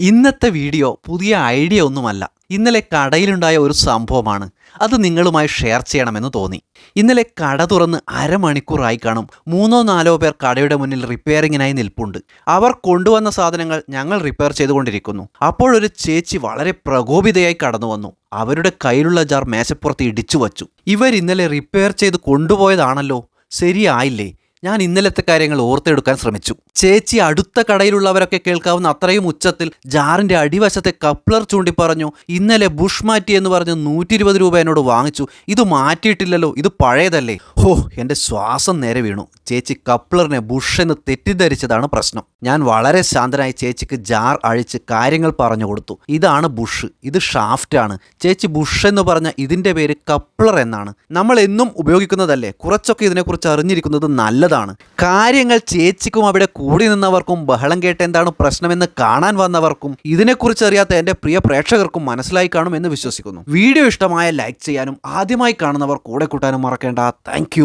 ഇന്നത്തെ വീഡിയോ പുതിയ ഐഡിയ ഒന്നുമല്ല. ഇന്നലെ കടയിലുണ്ടായ ഒരു സംഭവമാണ്. അത് നിങ്ങളുമായി ഷെയർ ചെയ്യണമെന്ന് തോന്നി. ഇന്നലെ കട തുറന്ന് അരമണിക്കൂറായി കാണും. മൂന്നോ നാലോ പേർ കടയുടെ മുന്നിൽ റിപ്പയറിങ്ങിനായി നിൽപ്പുണ്ട്. അവർ കൊണ്ടുവന്ന സാധനങ്ങൾ ഞങ്ങൾ റിപ്പയർ ചെയ്തുകൊണ്ടിരിക്കുന്നു. അപ്പോഴൊരു ചേച്ചി വളരെ പ്രകോപിതയായി കടന്നു വന്നു അവരുടെ കയ്യിലുള്ള ജാർ മേശപ്പുറത്ത് ഇടിച്ചു വച്ചു ഇവർ ഇന്നലെ റിപ്പയർ ചെയ്ത് കൊണ്ടുപോയതാണല്ലോ. ശരിയായില്ലേ? ഞാൻ ഇന്നലത്തെ കാര്യങ്ങൾ ഓർത്തെടുക്കാൻ ശ്രമിച്ചു. ചേച്ചി അടുത്ത കടയിലുള്ളവരൊക്കെ കേൾക്കാവുന്ന അത്രയും ഉച്ചത്തിൽ ജാറിന്റെ അടിവശത്തെ കപ്ലർ ചൂണ്ടി പറഞ്ഞു ഇന്നലെ ബുഷ് മാറ്റി എന്ന് പറഞ്ഞ് നൂറ്റി ഇരുപത് രൂപ എന്നോട് വാങ്ങിച്ചു. ഇത് മാറ്റിയിട്ടില്ലല്ലോ ഇത് പഴയതല്ലേ? ഹോ എന്റെ ശ്വാസം നേരെ വീണു. ചേച്ചി കപ്ലറിനെ ബുഷ് എന്ന് തെറ്റിദ്ധരിച്ചതാണ് പ്രശ്നം. ഞാൻ വളരെ ശാന്തനായി ചേച്ചിക്ക് ജാർ അഴിച്ച് കാര്യങ്ങൾ പറഞ്ഞു കൊടുത്തു. ഇതാണ് ബുഷ് ഇത് ഷാഫ്റ്റ് ആണ്. ചേച്ചി ബുഷ് എന്ന് പറഞ്ഞ ഇതിന്റെ പേര് കപ്ലർ എന്നാണ്. നമ്മൾ എന്നും ഉപയോഗിക്കുന്നതല്ലേ? കുറച്ചൊക്കെ ഇതിനെക്കുറിച്ച് അറിഞ്ഞിരിക്കുന്നത് നല്ലതാണ്. കാര്യങ്ങൾ ചേച്ചിക്കും അവിടെ കൂടി നിന്നവർക്കും ബഹളം കേട്ട് എന്താണ് പ്രശ്നമെന്ന് കാണാൻ വന്നവർക്കും ഇതിനെക്കുറിച്ച് അറിയാത്ത എന്റെ പ്രിയ പ്രേക്ഷകർക്കും മനസ്സിലായി കാണും എന്ന് വിശ്വസിക്കുന്നു. വീഡിയോ ഇഷ്ടമായ ലൈക്ക് ചെയ്യാനും ആദ്യമായി കാണുന്നവർ കൂടെ കൂട്ടാനും മറക്കേണ്ട. താങ്ക്